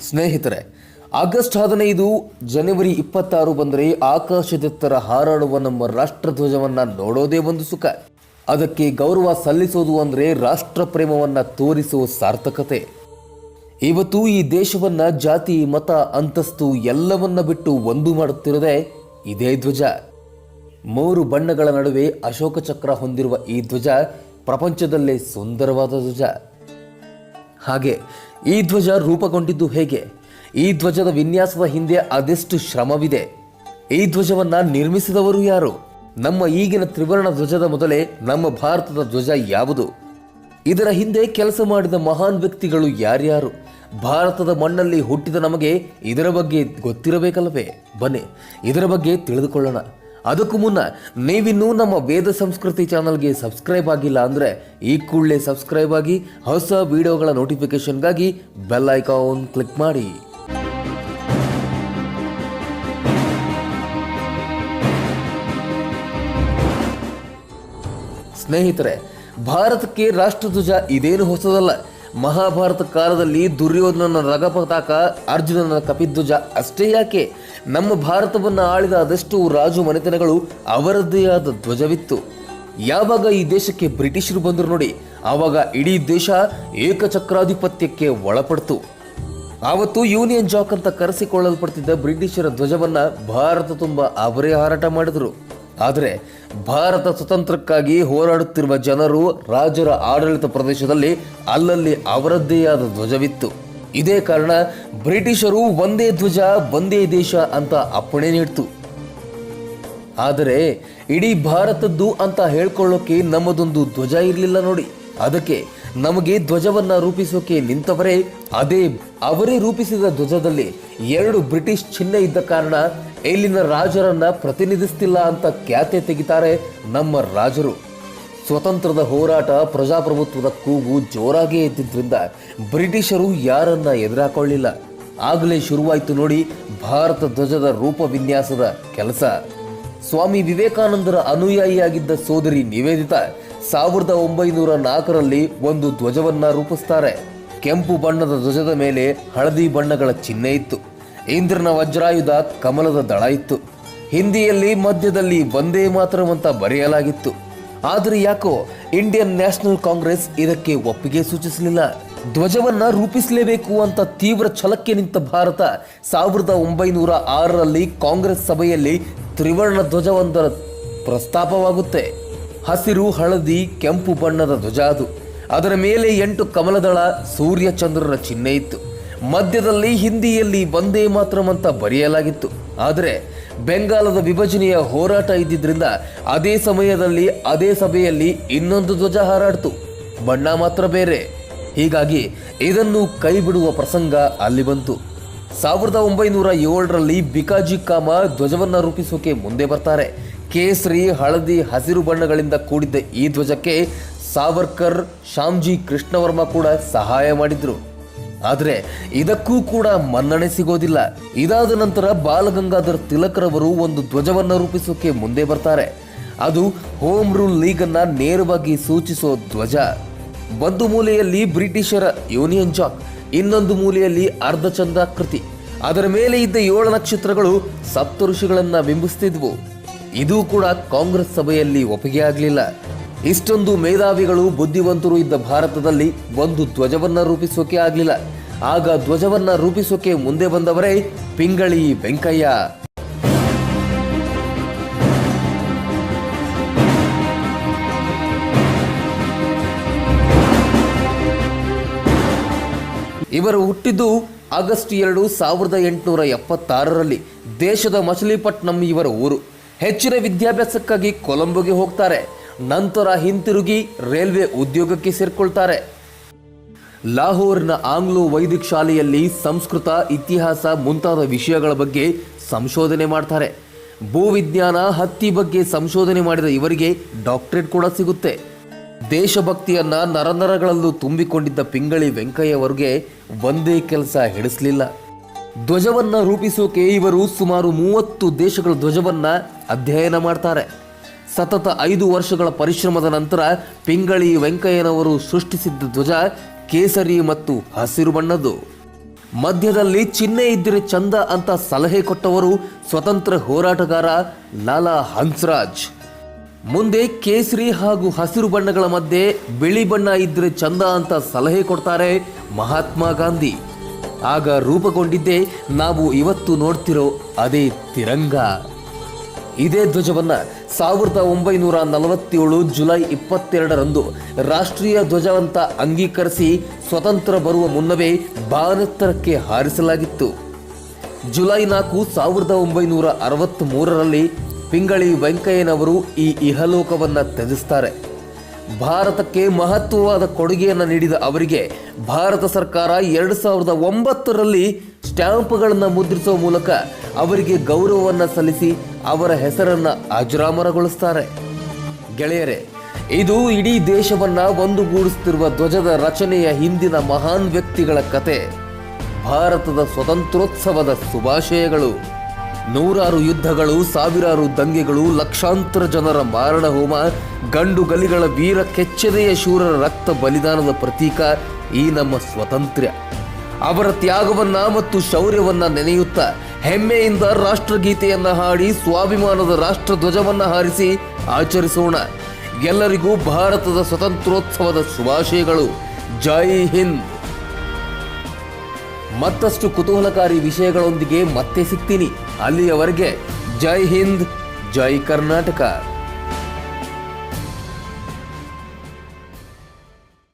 ಸ್ನೇಹಿತರೆ ಆಗಸ್ಟ್ ಹದಿನೈದು ಜನವರಿ ಇಪ್ಪತ್ತಾರು ಬಂದರೆ ಆಕಾಶದೆತ್ತರ ಹಾರಾಡುವ ನಮ್ಮ ರಾಷ್ಟ್ರಧ್ವಜವನ್ನ ನೋಡೋದೇ ಒಂದು ಸುಖ. ಅದಕ್ಕೆ ಗೌರವ ಸಲ್ಲಿಸೋದು ಅಂದರೆ ರಾಷ್ಟ್ರ ಪ್ರೇಮವನ್ನು ತೋರಿಸುವ ಸಾರ್ಥಕತೆ. ಇವತ್ತು ಈ ದೇಶವನ್ನ ಜಾತಿ, ಮತ, ಅಂತಸ್ತು ಎಲ್ಲವನ್ನ ಬಿಟ್ಟು ಒಂದು ಮಾಡುತ್ತಿರದೆ ಇದೇ ಧ್ವಜ. ಮೂರು ಬಣ್ಣಗಳ ನಡುವೆ ಅಶೋಕ ಚಕ್ರ ಹೊಂದಿರುವ ಈ ಧ್ವಜ ಪ್ರಪಂಚದಲ್ಲೇ ಸುಂದರವಾದ ಧ್ವಜ. ಹಾಗೆ ಈ ಧ್ವಜ ರೂಪುಗೊಂಡಿದ್ದು ಹೇಗೆ? ಈ ಧ್ವಜದ ವಿನ್ಯಾಸದ ಹಿಂದೆ ಅದೆಷ್ಟು ಶ್ರಮವಿದೆ? ಈ ಧ್ವಜವನ್ನ ನಿರ್ಮಿಸಿದವರು ಯಾರು? ನಮ್ಮ ಈಗಿನ ತ್ರಿವರ್ಣ ಧ್ವಜದ ಮೊದಲೇ ನಮ್ಮ ಭಾರತದ ಧ್ವಜ ಯಾವುದು? ಇದರ ಹಿಂದೆ ಕೆಲಸ ಮಾಡಿದ ಮಹಾನ್ ವ್ಯಕ್ತಿಗಳು ಯಾರ್ಯಾರು? ಭಾರತದ ಮಣ್ಣಲ್ಲಿ ಹುಟ್ಟಿದ ನಮಗೆ ಇದರ ಬಗ್ಗೆ ಗೊತ್ತಿರಬೇಕಲ್ಲವೇ ಬನ್ನಿ, ಇದರ ಬಗ್ಗೆ ತಿಳಿದುಕೊಳ್ಳೋಣ. ಅದಕ್ಕೂ ಮುನ್ನ, ನೀವಿನ್ನೂ ನಮ್ಮ ವೇದ ಸಂಸ್ಕೃತಿ ಚಾನಲ್ಗೆ ಸಬ್ಸ್ಕ್ರೈಬ್ ಆಗಿಲ್ಲ ಅಂದರೆ ಈ ಕೂಡಲೇ ಸಬ್ಸ್ಕ್ರೈಬ್ ಆಗಿ, ಹೊಸ ವಿಡಿಯೋಗಳ ನೋಟಿಫಿಕೇಶನ್ಗಾಗಿ ಬೆಲ್ ಐಕಾನ್ ಕ್ಲಿಕ್ ಮಾಡಿ. ಸ್ನೇಹಿತರೆ, ಭಾರತಕ್ಕೆ ರಾಷ್ಟ್ರಧ್ವಜ ಇದೇನು ಹೊಸದಲ್ಲ. ಮಹಾಭಾರತ ಕಾಲದಲ್ಲಿ ದುರ್ಯೋಧನನ ರಗಪತಾಕ ಅರ್ಜುನನ ಕಪಿಧ್ವಜ ಅಷ್ಟೇ ಯಾಕೆ? ನಮ್ಮ ಭಾರತವನ್ನು ಆಳಿದ ಅದೆಷ್ಟು ರಾಜು ಮನೆತನಗಳು ಅವರದ್ದೇ ಆದ ಧ್ವಜವಿತ್ತು. ಯಾವಾಗ ಈ ದೇಶಕ್ಕೆ ಬ್ರಿಟಿಷರು ಬಂದರು ನೋಡಿ, ಆವಾಗ ಇಡೀ ದೇಶ ಏಕಚಕ್ರಾಧಿಪತ್ಯಕ್ಕೆ ಒಳಪಡ್ತು. ಆವತ್ತು ಯೂನಿಯನ್ ಜಾಕ್ ಅಂತ ಕರೆಸಿಕೊಳ್ಳಲ್ಪಡ್ತಿದ್ದ ಬ್ರಿಟಿಷರ ಧ್ವಜವನ್ನ ಭಾರತ ತುಂಬ ಅವರೇ ಹಾರಾಟ ಮಾಡಿದರು. ಆದರೆ ಭಾರತ ಸ್ವತಂತ್ರಕ್ಕಾಗಿ ಹೋರಾಡುತ್ತಿರುವ ಜನರು ರಾಜರ ಆಡಳಿತ ಪ್ರದೇಶದಲ್ಲಿ ಅಲ್ಲಲ್ಲಿ ಅವರದ್ದೇ ಆದ ಧ್ವಜವಿತ್ತು. ಇದೇ ಕಾರಣ ಬ್ರಿಟಿಷರು ಒಂದೇ ಧ್ವಜ, ಒಂದೇ ದೇಶ ಅಂತ ಅಪ್ಪಣೆ ನೀಡ್ತು. ಆದರೆ ಇಡೀ ಭಾರತದ್ದು ಅಂತ ಹೇಳ್ಕೊಳ್ಳೋಕೆ ನಮ್ಮದೊಂದು ಧ್ವಜ ಇರಲಿಲ್ಲ ನೋಡಿ. ಅದಕ್ಕೆ ನಮಗೆ ಧ್ವಜವನ್ನ ರೂಪಿಸೋಕೆ ನಿಂತವರೇ, ಅದೇ ಅವರೇ ರೂಪಿಸಿದ ಧ್ವಜದಲ್ಲಿ ಎರಡು ಬ್ರಿಟಿಷ್ ಚಿಹ್ನೆ ಇದ್ದ ಕಾರಣ ಇಲ್ಲಿನ ರಾಜರನ್ನ ಪ್ರತಿನಿಧಿಸ್ತಿಲ್ಲ ಅಂತ ಖ್ಯಾತೆ ತೆಗಿತಾರೆ ನಮ್ಮ ರಾಜರು. ಸ್ವತಂತ್ರದ ಹೋರಾಟ, ಪ್ರಜಾಪ್ರಭುತ್ವದ ಕೂಗು ಜೋರಾಗೇ ಇದ್ದಿದ್ದರಿಂದ ಬ್ರಿಟಿಷರು ಯಾರನ್ನ ಎದುರಾಕೊಳ್ಳಿಲ್ಲ. ಆಗಲೇ ಶುರುವಾಯಿತು ನೋಡಿ ಭಾರತ ಧ್ವಜದ ರೂಪ ವಿನ್ಯಾಸದ ಕೆಲಸ. ಸ್ವಾಮಿ ವಿವೇಕಾನಂದರ ಅನುಯಾಯಿಯಾಗಿದ್ದ ಸೋದರಿ ನಿವೇದಿತಾ ಸಾವಿರದ ಒಂಬೈನೂರ ನಾಲ್ಕರಲ್ಲಿ ಒಂದು ಧ್ವಜವನ್ನ ರೂಪಿಸ್ತಾರೆ. ಕೆಂಪು ಬಣ್ಣದ ಧ್ವಜದ ಮೇಲೆ ಹಳದಿ ಬಣ್ಣಗಳ ಚಿಹ್ನೆ ಇತ್ತು. ಇಂದ್ರನ ವಜ್ರಾಯುಧ ಕಮಲದ ದಳ ಇತ್ತು. ಹಿಂದಿಯಲ್ಲಿ ಮಧ್ಯದಲ್ಲಿ ಒಂದೇ ಮಾತ್ರವಂತ ಬರೆಯಲಾಗಿತ್ತು. ಆದರೆ ಯಾಕೋ ಇಂಡಿಯನ್ ನ್ಯಾಷನಲ್ ಕಾಂಗ್ರೆಸ್ ಇದಕ್ಕೆ ಒಪ್ಪಿಗೆ ಸೂಚಿಸಲಿಲ್ಲ. ಧ್ವಜವನ್ನ ರೂಪಿಸಲೇಬೇಕು ಅಂತ ತೀವ್ರ ಛಲಕ್ಕೆ ನಿಂತ ಭಾರತ ಸಾವಿರದ ಒಂಬೈನೂರ ಆರರಲ್ಲಿ ಕಾಂಗ್ರೆಸ್ ಸಭೆಯಲ್ಲಿ ತ್ರಿವರ್ಣ ಧ್ವಜವೊಂದರ ಪ್ರಸ್ತಾಪವಾಗುತ್ತೆ. ಹಸಿರು, ಹಳದಿ, ಕೆಂಪು ಬಣ್ಣದ ಧ್ವಜ ಅದು ಅದರ ಮೇಲೆ ಎಂಟು ಕಮಲದಳ ಸೂರ್ಯ ಚಂದ್ರನ ಚಿಹ್ನೆ ಇತ್ತು. ಮಧ್ಯದಲ್ಲಿ ಹಿಂದಿಯಲ್ಲಿ ಒಂದೇ ಮಾತ್ರಮಂತ ಬರೆಯಲಾಗಿತ್ತು. ಆದರೆ, ಬೆಂಗಾಲದ ವಿಭಜನೆಯ ಹೋರಾಟ ಇದ್ದಿದ್ದರಿಂದ ಅದೇ ಸಮಯದಲ್ಲಿ, ಅದೇ ಸಭೆಯಲ್ಲಿ ಇನ್ನೊಂದು ಧ್ವಜ ಹಾರಾಡ್ತು. ಬಣ್ಣ ಮಾತ್ರ ಬೇರೆ. ಹೀಗಾಗಿ ಇದನ್ನು ಕೈಬಿಡುವ ಪ್ರಸಂಗ ಅಲ್ಲಿ ಬಂತು. ಸಾವಿರದ ಒಂಬೈನೂರ ಏಳರಲ್ಲಿ ಬಿಕಾಜಿ ಕಾಮ ಧ್ವಜವನ್ನು ರೂಪಿಸೋಕೆ ಮುಂದೆ ಬರ್ತಾರೆ. ಕೇಸರಿ, ಹಳದಿ, ಹಸಿರು ಬಣ್ಣಗಳಿಂದ ಕೂಡಿದ್ದ ಈ ಧ್ವಜಕ್ಕೆ ಸಾವರ್ಕರ್ ಶಾಮ್ಜಿ ಕೃಷ್ಣವರ್ಮ ಕೂಡ ಸಹಾಯ ಮಾಡಿದ್ರು. ಆದರೆ ಇದಕ್ಕೂ ಕೂಡ ಮನ್ನಣೆ ಸಿಗೋದಿಲ್ಲ. ಇದಾದ ನಂತರ ಬಾಲಗಂಗಾಧರ್ ತಿಲಕ್ರವರು ಒಂದು ಧ್ವಜವನ್ನು ರೂಪಿಸೋಕೆ ಮುಂದೆ ಬರ್ತಾರೆ. ಅದು ಹೋಮ್ ರೂಲ್ ಲೀಗ್ ಅನ್ನ ನೇರವಾಗಿ ಸೂಚಿಸೋ ಧ್ವಜ. ಒಂದು ಮೂಲೆಯಲ್ಲಿ ಬ್ರಿಟಿಷರ ಯೂನಿಯನ್ ಜಾಕ್, ಇನ್ನೊಂದು ಮೂಲೆಯಲ್ಲಿ ಅರ್ಧಚಂದ್ರಾಕೃತಿ ಅದರ ಮೇಲೆ ಇದ್ದ ಏಳು ನಕ್ಷತ್ರಗಳು ಸಪ್ತ ಋಷಿಗಳನ್ನ ಬಿಂಬಿಸ್ತಿದ್ವು. ಇದು ಕೂಡ ಕಾಂಗ್ರೆಸ್ ಸಭೆಯಲ್ಲಿ ಒಪ್ಪಿಗೆ ಆಗಲಿಲ್ಲ. ಇಷ್ಟೊಂದು ಮೇಧಾವಿಗಳು ಬುದ್ಧಿವಂತರು ಇದ್ದ ಭಾರತದಲ್ಲಿ ಒಂದು ಧ್ವಜವನ್ನ ರೂಪಿಸೋಕೆ ಆಗಲಿಲ್ಲ. ಆಗ ಧ್ವಜವನ್ನ ರೂಪಿಸೋಕೆ ಮುಂದೆ ಬಂದವರೇ ಪಿಂಗಳಿ ವೆಂಕಯ್ಯ. ಇವರು ಹುಟ್ಟಿದ್ದು ಆಗಸ್ಟ್ ಎರಡು ಸಾವಿರದ ಎಂಟುನೂರ ಎಪ್ಪತ್ತಾರರಲ್ಲಿ ದೇಶದ ಮಚಲಿಪಟ್ನಂ ಇವರ ಊರು. ಹೆಚ್ಚಿನ ವಿದ್ಯಾಭ್ಯಾಸಕ್ಕಾಗಿ ಕೊಲಂಬೋಗೆ ಹೋಗ್ತಾರೆ. ನಂತರ ಹಿಂತಿರುಗಿ ರೈಲ್ವೆ ಉದ್ಯೋಗಕ್ಕೆ ಸೇರ್ಕೊಳ್ತಾರೆ. ಲಾಹೋರ್ನ ಆಂಗ್ಲೋ ವೈದಿಕ ಶಾಲೆಯಲ್ಲಿ ಸಂಸ್ಕೃತ, ಇತಿಹಾಸ ಮುಂತಾದ ವಿಷಯಗಳ ಬಗ್ಗೆ ಸಂಶೋಧನೆ ಮಾಡ್ತಾರೆ. ಭೂವಿಜ್ಞಾನ ಹತ್ತಿ ಬಗ್ಗೆ ಸಂಶೋಧನೆ ಮಾಡಿದ ಇವರಿಗೆ ಡಾಕ್ಟರೇಟ್ ಕೂಡ ಸಿಗುತ್ತೆ. ದೇಶಭಕ್ತಿಯನ್ನ ನರನರಗಳಲ್ಲೂ ತುಂಬಿಕೊಂಡಿದ್ದ ಪಿಂಗಳಿ ವೆಂಕಯ್ಯವರಿಗೆ ಒಂದೇ ಕೆಲಸ ಹಿಡಿಸಲಿಲ್ಲ. ಧ್ವಜವನ್ನ ರೂಪಿಸೋಕೆ ಇವರು ಸುಮಾರು ಮೂವತ್ತು ದೇಶಗಳ ಧ್ವಜವನ್ನ ಅಧ್ಯಯನ ಮಾಡ್ತಾರೆ. ಸತತ ಐದು ವರ್ಷಗಳ ಪರಿಶ್ರಮದ ನಂತರ ಪಿಂಗಳಿ ವೆಂಕಯ್ಯನವರು ಸೃಷ್ಟಿಸಿದ್ದ ಧ್ವಜ ಕೇಸರಿ ಮತ್ತು ಹಸಿರು ಬಣ್ಣದ್ದು. ಮಧ್ಯದಲ್ಲಿ ಚಿಹ್ನೆ ಇದ್ದರೆ ಚಂದ ಅಂತ ಸಲಹೆ ಕೊಟ್ಟವರು ಸ್ವತಂತ್ರ ಹೋರಾಟಗಾರ ಲಾಲಾ ಹಂಸರಾಜ್ ಮುಂದೆ ಕೇಸರಿ ಹಾಗೂ ಹಸಿರು ಬಣ್ಣಗಳ ಮಧ್ಯೆ ಬಿಳಿ ಬಣ್ಣ ಇದ್ರೆ ಚಂದ ಅಂತ ಸಲಹೆ ಕೊಡ್ತಾರೆ ಮಹಾತ್ಮ ಗಾಂಧಿ. ಆಗ ರೂಪುಗೊಂಡಿದ್ದೇ ನಾವು ಇವತ್ತು ನೋಡ್ತಿರೋ ಅದೇ ತಿರಂಗ. ಇದೇ ಧ್ವಜವನ್ನ ಸಾವಿರದ ಒಂಬೈನೂರ ನಲವತ್ತೇಳು ಜುಲೈ ಇಪ್ಪತ್ತೆರಡರಂದು ರಾಷ್ಟ್ರೀಯ ಧ್ವಜವಂತ ಅಂಗೀಕರಿಸಿ ಸ್ವತಂತ್ರ ಬರುವ ಮುನ್ನವೇ ಬಾನೆತ್ತರಕ್ಕೆ ಹಾರಿಸಲಾಗಿತ್ತು. ಜುಲೈ ನಾಲ್ಕು ಸಾವಿರದ ಒಂಬೈನೂರ ಅರವತ್ತ್ ಮೂರರಲ್ಲಿ ಪಿಂಗಳಿ ವೆಂಕಯ್ಯನವರು ಈ ಇಹಲೋಕವನ್ನು ತ್ಯಜಿಸ್ತಾರೆ. ಭಾರತಕ್ಕೆ ಮಹತ್ವವಾದ ಕೊಡುಗೆಯನ್ನು ನೀಡಿದ ಅವರಿಗೆ ಭಾರತ ಸರ್ಕಾರ ಎರಡು ಸಾವಿರದ ಒಂಬತ್ತರಲ್ಲಿ ಸ್ಟ್ಯಾಂಪ್ಗಳನ್ನು ಮುದ್ರಿಸುವ ಮೂಲಕ ಅವರಿಗೆ ಗೌರವವನ್ನು ಸಲ್ಲಿಸಿ ಅವರ ಹೆಸರನ್ನು ಅಜರಾಮರಗೊಳಿಸ್ತಾರೆ. ಗೆಳೆಯರೇ, ಇದು ಇಡೀ ದೇಶವನ್ನು ಒಂದುಗೂಡಿಸುತ್ತಿರುವ ಧ್ವಜದ ರಚನೆಯ ಹಿಂದಿನ ಮಹಾನ್ ವ್ಯಕ್ತಿಗಳ ಕತೆ. ಭಾರತದ ಸ್ವತಂತ್ರೋತ್ಸವದ ಶುಭಾಶಯಗಳು. ನೂರಾರು ಯುದ್ಧಗಳು, ಸಾವಿರಾರು ದಂಗೆಗಳು, ಲಕ್ಷಾಂತರ ಜನರ ಮಾರಣ ಹೋಮ, ಗಂಡು ಗಲಿಗಳ ವೀರ ಕೆಚ್ಚೆದೆಯ ಶೂರರ ರಕ್ತ ಬಲಿದಾನದ ಪ್ರತೀಕ ಈ ನಮ್ಮ ಸ್ವಾತಂತ್ರ್ಯ. ಅವರ ತ್ಯಾಗವನ್ನ ಮತ್ತು ಶೌರ್ಯವನ್ನ ನೆನೆಯುತ್ತಾ ಹೆಮ್ಮೆಯಿಂದ ರಾಷ್ಟ್ರಗೀತೆಯನ್ನ ಹಾಡಿ ಸ್ವಾಭಿಮಾನದ ರಾಷ್ಟ್ರ ಧ್ವಜವನ್ನ ಹಾರಿಸಿ ಆಚರಿಸೋಣ. ಎಲ್ಲರಿಗೂ ಭಾರತದ ಸ್ವತಂತ್ರೋತ್ಸವದ ಶುಭಾಶಯಗಳು. ಜೈ ಹಿಂದ್. ಮತ್ತಷ್ಟು ಕುತೂಹಲಕಾರಿ ವಿಷಯಗಳೊಂದಿಗೆ ಮತ್ತೆ ಸಿಗ್ತೀನಿ. ಅಲ್ಲಿಯವರೆಗೆ ಜೈ ಹಿಂದ್ ಜೈ ಕರ್ನಾಟಕ.